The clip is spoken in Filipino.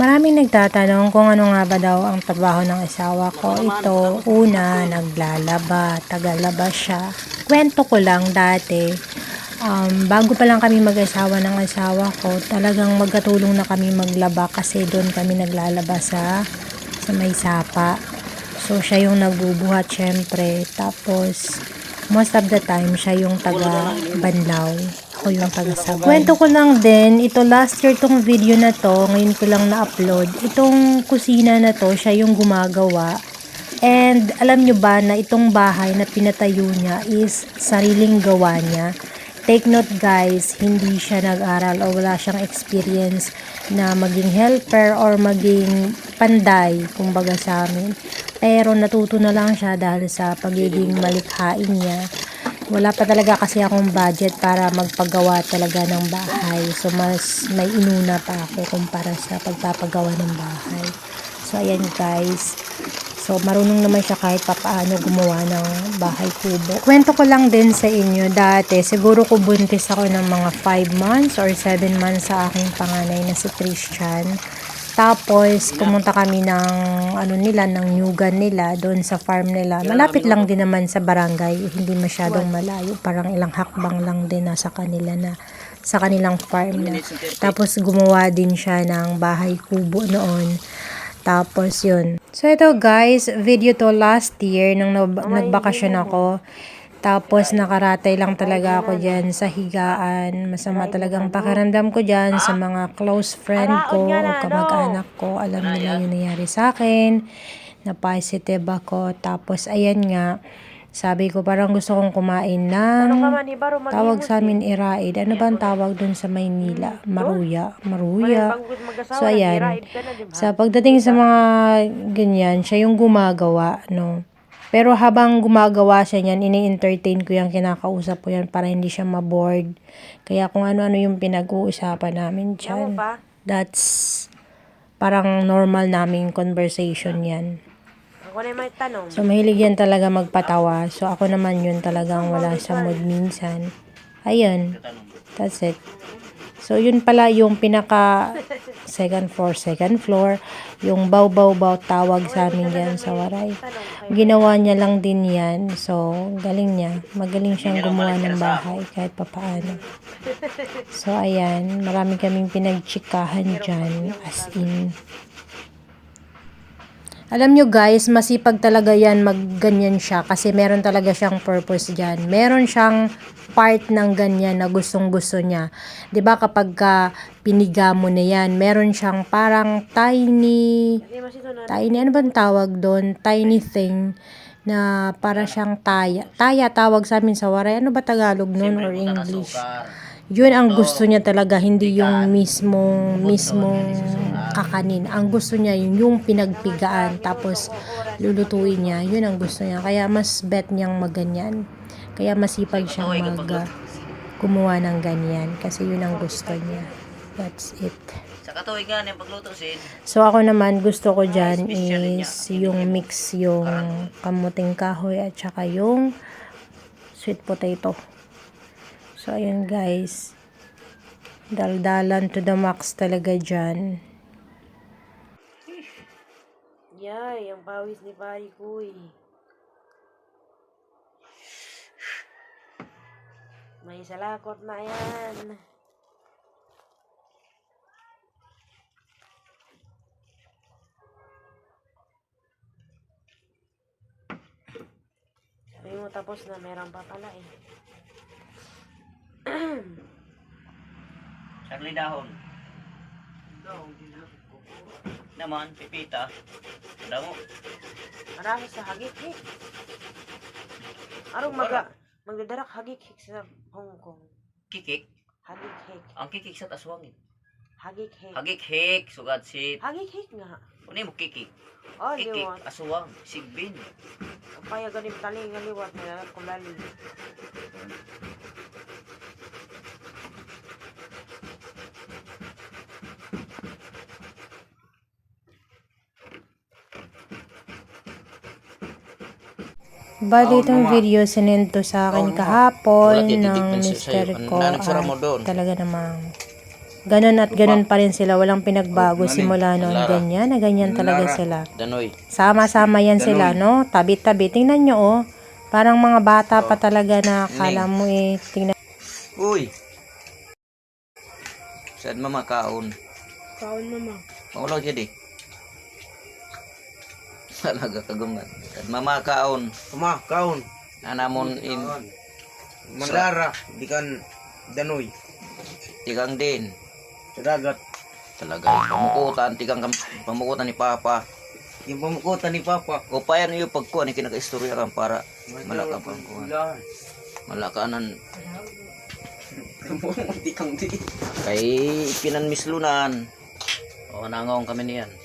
Maraming nagtatanong kung ano nga ba daw ang trabaho ng asawa ko. Ito, una, naglalaba, tagalaba siya. Kwento ko lang dati, um, bago pa lang kami mag-asawa ng asawa ko, talagang magkatulong na kami maglaba kasi doon kami naglalaba sa, sa may sapa. So, siya yung nagbubuhat syempre. Tapos, most of the time, siya yung taga-banlaw. Ako yung taga-sabay. Kwento ko lang din, ito last year tong video na to, ngayon ko lang na-upload. Itong kusina na to, siya yung gumagawa. And alam nyo ba na itong bahay na pinatayo niya is sariling gawa niya. Take note guys, hindi siya nag-aral o wala siyang experience na maging helper or maging panday, kumbaga sa amin. Pero natuto na lang siya dahil sa pagiging malikhain niya. Wala pa talaga kasi akong budget para magpagawa talaga ng bahay. So, mas may inuna pa ako kumpara sa pagpapagawa ng bahay. So, ayan guys. So, marunong naman siya kahit papaano gumawa ng bahay kubo. Kwento ko lang din sa inyo dati, siguro ko buntis ako ng mga 5 months or 7 months sa aking panganay na si Christian. Tapos, pumunta kami ng, ano nila, ng Nyugan nila, doon sa farm nila. Malapit lang din naman sa barangay, hindi masyadong malayo. Parang ilang hakbang lang din nasa kanila na, sa kanilang farm na. Tapos, gumawa din siya ng bahay kubo noon. Tapos, yun. So, ito guys, video to last year, nung nag- nagbakasyon ako. Tapos nakaratay lang talaga ako dyan sa higaan. Masama talagang pakiramdam ko dyan sa mga close friend ko o kamag-anak ko. Alam nila yung nangyari sa akin. Na positive ako. Tapos ayan nga, sabi ko parang gusto kong kumain ng tawag sa amin iraid. Ano ba ang tawag dun sa Maynila? Maruya. Maruya. So ayan. Sa pagdating sa mga ganyan, siya yung gumagawa, no. Pero habang gumagawa siya niyan, ini-entertain ko yung kinakausap ko yan para hindi siya ma-bored. Kaya kung ano-ano yung pinag-uusapan namin dyan. That's parang normal naming conversation yan. Ako na may tanong. So, mahilig yan talaga magpatawa. So, ako naman yun talagang wala sa mood minsan. Ayun. That's it. So, yun pala yung pinaka second floor, second floor. Yung baw-baw-baw tawag sa amin yan sa Waray. Ginawa niya lang din yan. So, galing niya. Magaling siyang gumawa ng bahay kahit papaano. So, ayan. Marami kaming pinagchikahan dyan. As in, alam nyo guys, masipag talaga yan magganyan siya kasi meron talaga siyang purpose dyan. Meron siyang part ng ganyan na gustong gusto niya. 'Di ba kapag ka piniga mo na yan, meron siyang parang tiny, tiny, ano bang tawag doon? Tiny thing na para siyang taya. Taya tawag sa amin sa Waray. Ano ba Tagalog noon or English? Yun ang gusto niya talaga, hindi yung mismong, mismong kakanin. Ang gusto niya yun, yung pinagpigaan, tapos lulutuin niya. Yun ang gusto niya. Kaya mas bet niyang maganyan. Kaya masipag siyang mag uh, gumawa ng ganyan. Kasi yun ang gusto niya. That's it. Sa katuwig nga yung pagluto sin. So ako naman gusto ko dyan is yung mix yung kamuting kahoy at saka yung sweet potato. So ayun guys. Daldalan to the max talaga dyan. Yay, ang pawis ni Pari Kuy. May salakot na yan. Sabi mo tapos na meron pa pala eh. Charlie dahon. Naman, pipita. Damo. Marami sa hagik-hik. Arong maga, magdadarak hagik-hik sa Hong Kong. Kikik. Hagik-hik. Ang kikik sa taswangin. Hagik-hik. Hagik-hik. Sugad sit. Hagik-hik nga. Ano mo kikik? Oh, di Kikik. mo. Aswang. Sigbin. Kaya ganim tali nga liwat na kulali. Bali itong video sinento sa akin kahapon Wala, titik ng mister sa'yo. ko mo at doon. talaga namang Ganon at ganon pa rin sila. Walang pinagbago simula noon. Ganyan na ganyan talaga sila. Danoy. Sama-sama yan sila, no? Tabi-tabi. Tingnan nyo, oh. Parang mga bata pa talaga na akala mo eh. Tingnan. Uy. Saan mama kaon? Kaon mama. Maulaw jadi. Talaga kagungan. Saan mama kaon? Kuma, kaon. Nanamon in Mandara, di kan danoy. tigang din. Sa dagat. Talaga. Pamukutan. Tigang pamukutan ni Papa. Yung pamukutan ni Papa. O payan yung pagkuhan ni kinaka-istorya kan para malaka pang kuhan. Malakanan. Kay pinanmislunan. O nangawang kami niyan.